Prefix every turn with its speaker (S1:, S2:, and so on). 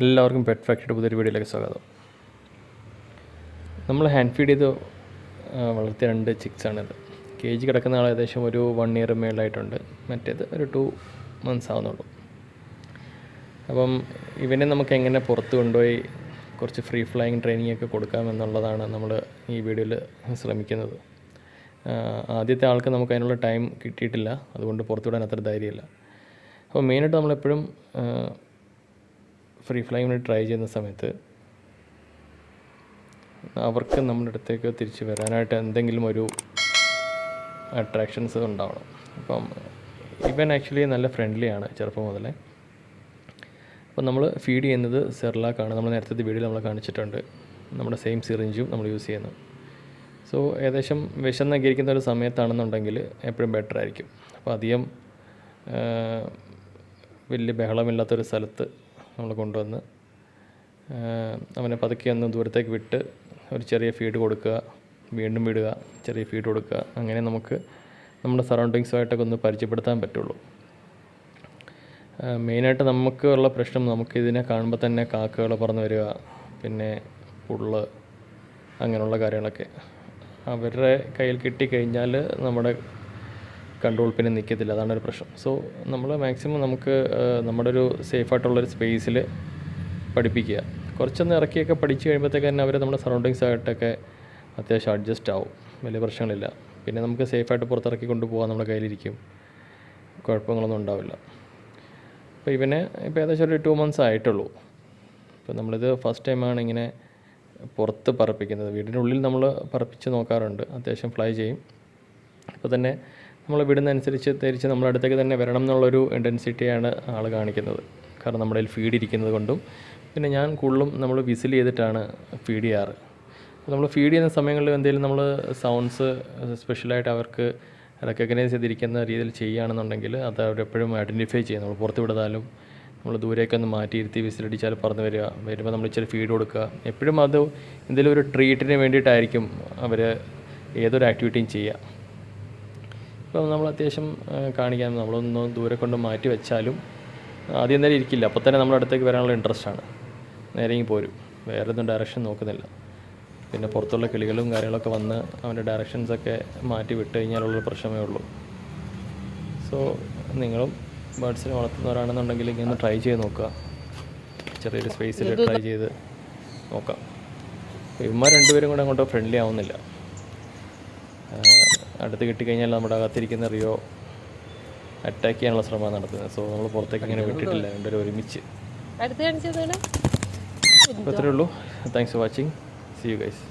S1: എല്ലാവർക്കും പെറ്റ് ഫാക്ടറിയുടെ പുതിയൊരു വീഡിയോയിലേക്ക് സ്വാഗതം. നമ്മൾ ഹാൻഡ് ഫീഡ് ചെയ്ത് വളർത്തിയ രണ്ട് ചിക്സാണിത് ജി കിടക്കുന്ന ആൾ ഏകദേശം ഒരു വൺ ഇയർ മേളിലായിട്ടുണ്ട്. മറ്റേത് ഒരു ടു മന്ത്സ് ആവുന്നുള്ളൂ. അപ്പം ഇവനെ നമുക്ക് എങ്ങനെ പുറത്ത് കൊണ്ടുപോയി കുറച്ച് ഫ്രീ ഫ്ലൈയിങ് ട്രെയിനിങ് ഒക്കെ കൊടുക്കാം എന്നുള്ളതാണ് നമ്മൾ ഈ വീഡിയോയിൽ ശ്രമിക്കുന്നത്. ആദ്യത്തെ ആൾക്ക് നമുക്ക് അതിനുള്ള ടൈം കിട്ടിയിട്ടില്ല. അതുകൊണ്ട് പുറത്തുവിടാൻ അത്ര ധൈര്യമില്ല. അപ്പോൾ മെയിനായിട്ട് നമ്മളെപ്പോഴും ഫ്രീ ഫ്ലൈ ട്രൈ ചെയ്യുന്ന സമയത്ത് അവർക്ക് നമ്മുടെ അടുത്തേക്ക് തിരിച്ച് വരാനായിട്ട് എന്തെങ്കിലും ഒരു അട്രാക്ഷൻസ് ഉണ്ടാവണം. അപ്പം ഇവൻ ആക്ച്വലി നല്ല ഫ്രണ്ട്ലി ആണ് ചെറുപ്പം മുതലേ. അപ്പം നമ്മൾ ഫീഡ് ചെയ്യുന്നത് സെർലാക്കാണ് നമ്മൾ നേരത്തെ വീഡിയോ നമ്മൾ കാണിച്ചിട്ടുണ്ട്. നമ്മുടെ സെയിം സിറിഞ്ചും നമ്മൾ യൂസ് ചെയ്യുന്നു. സോ ഏകദേശം വിശന്നൊക്കെ ഇരിക്കുന്ന ഒരു സമയത്താണെന്നുണ്ടെങ്കിൽ എപ്പോഴും ബെറ്റർ ആയിരിക്കും. അപ്പോൾ അധികം വലിയ ബഹളമില്ലാത്തൊരു സ്ഥലത്ത് നമ്മൾ കൊണ്ടുവന്ന് അവനെ പതുക്കെ ഒന്ന് ദൂരത്തേക്ക് വിട്ട് ഒരു ചെറിയ ഫീഡ് കൊടുക്കുക വീണ്ടും വിടുക ചെറിയ ഫീഡ് കൊടുക്കുക. അങ്ങനെ നമുക്ക് നമ്മുടെ സറൗണ്ടിങ്സുമായിട്ടൊക്കെ ഒന്ന് പരിചയപ്പെടുത്താൻ പറ്റുള്ളൂ. മെയിനായിട്ട് നമുക്ക് ഉള്ള പ്രശ്നം നമുക്ക് ഇതിനെ കാണുമ്പോൾ തന്നെ കാക്കകൾ പറന്ന് വരിക പിന്നെ പുള്ള് അങ്ങനെയുള്ള കാര്യങ്ങളൊക്കെ. അവരുടെ കയ്യിൽ കിട്ടിക്കഴിഞ്ഞാൽ നമ്മുടെ കൺട്രോൾ പിന്നെ നിൽക്കത്തില്ല അതാണ് ഒരു പ്രശ്നം. സോ നമ്മൾ മാക്സിമം നമുക്ക് നമ്മുടെ ഒരു സേഫായിട്ടുള്ളൊരു സ്പേസിൽ പഠിപ്പിക്കുക. കുറച്ചൊന്ന് ഇറക്കിയൊക്കെ പഠിച്ച് കഴിയുമ്പോഴത്തേക്ക് തന്നെ അവർ നമ്മുടെ സറൗണ്ടിങ്സ് ആയിട്ടൊക്കെ അത്യാവശ്യം അഡ്ജസ്റ്റ് ആവും. വലിയ പ്രശ്നങ്ങളില്ല. പിന്നെ നമുക്ക് സേഫായിട്ട് പുറത്തിറക്കി കൊണ്ടുപോകാൻ നമ്മുടെ കയ്യിലിരിക്കും. കുഴപ്പങ്ങളൊന്നും ഉണ്ടാവില്ല. അപ്പോൾ ഇവനെ ഇപ്പോൾ ഏകദേശം ഒരു ടു മന്ത്സ് ആയിട്ടുള്ളൂ. ഇപ്പോൾ നമ്മളിത് ഫസ്റ്റ് ടൈമാണ് ഇങ്ങനെ പുറത്ത് പറപ്പിക്കുന്നത്. വീടിനുള്ളിൽ നമ്മൾ പറപ്പിച്ച് നോക്കാറുണ്ട്. അത്യാവശ്യം ഫ്ലൈ ചെയ്യും. അപ്പോൾ തന്നെ നമ്മൾ വിടുന്നതനുസരിച്ച് തിരിച്ച് നമ്മുടെ അടുത്തേക്ക് തന്നെ വരണം എന്നുള്ളൊരു ഇന്റൻസിറ്റിയാണ് ആൾ കാണിക്കുന്നത്. കാരണം നമ്മുടെ കയ്യിൽ ഫീഡ് ഇരിക്കുന്നത് കൊണ്ടും പിന്നെ ഞാൻ കൂടുതലും നമ്മൾ വിസിൽ ചെയ്തിട്ടാണ് ഫീഡ് ചെയ്യാറ്. നമ്മൾ ഫീഡ് ചെയ്യുന്ന സമയങ്ങളിൽ എന്തെങ്കിലും നമ്മൾ സൗണ്ട്സ് സ്പെഷ്യലായിട്ട് അവർക്ക് റെക്കഗ്നൈസ് ചെയ്തിരിക്കുന്ന രീതിയിൽ ചെയ്യുകയാണെന്നുണ്ടെങ്കിൽ അത് അവരെപ്പോഴും ഐഡന്റിഫൈ ചെയ്യും. നമ്മൾ പുറത്ത് വിടുന്നാലും നമ്മൾ ദൂരേക്കൊന്ന് മാറ്റിയിരുത്തി വിസിലടിച്ചാൽ പറന്ന് വരിക. വരുമ്പോൾ നമ്മൾ ഇച്ചിരി ഫീഡ് കൊടുക്കുക. എപ്പോഴും അത് എന്തെങ്കിലും ഒരു ട്രീറ്റിന് വേണ്ടിയിട്ടായിരിക്കും അവർ ഏതൊരു ആക്ടിവിറ്റിയും ചെയ്യുക. ഇപ്പോൾ നമ്മൾ അത്യാവശ്യം കാണിക്കാൻ നമ്മളൊന്ന് ദൂരെ കൊണ്ട് മാറ്റി വെച്ചാലും ആദ്യം നേരെ ഇരിക്കില്ല. അപ്പോൾ തന്നെ നമ്മുടെ അടുത്തേക്ക് വരാനുള്ള ഇൻട്രസ്റ്റ് ആണ്. നേരെ പോരും. വേറെ ഒന്നും ഡയറക്ഷൻ നോക്കുന്നില്ല. പിന്നെ പുറത്തുള്ള കിളികളും കാര്യങ്ങളൊക്കെ വന്ന് അവന്റെ ഡയറക്ഷൻസൊക്കെ മാറ്റി വിട്ട് കഴിഞ്ഞാലുള്ള പ്രശ്നമേ ഉള്ളൂ. സോ നിങ്ങളും ബേഡ്സിനെ വളർത്തുന്നവരാണെന്നുണ്ടെങ്കിൽ ഇങ്ങനെ ഒന്ന് ട്രൈ ചെയ്ത് നോക്കുക. ചെറിയൊരു സ്പേസിൽ ട്രൈ ചെയ്ത് നോക്കാം. ഇവന്മാർ രണ്ടുപേരും കൂടെ അങ്ങോട്ട് ഫ്രണ്ട്ലി ആവുന്നില്ല. അടുത്ത് കിട്ടിക്കഴിഞ്ഞാൽ നമ്മുടെ അകത്തിരിക്കുന്ന റിയോ അറ്റാക്ക് ചെയ്യാനുള്ള ശ്രമമാണ് നടത്തുന്നത്. സോ നമ്മൾ പുറത്തേക്ക് ഇങ്ങനെ വിട്ടിട്ടില്ല. രണ്ടുപേരും ഒരുമിച്ച്. അപ്പോൾ അത്രേ ഉള്ളൂ. Thanks for watching see you guys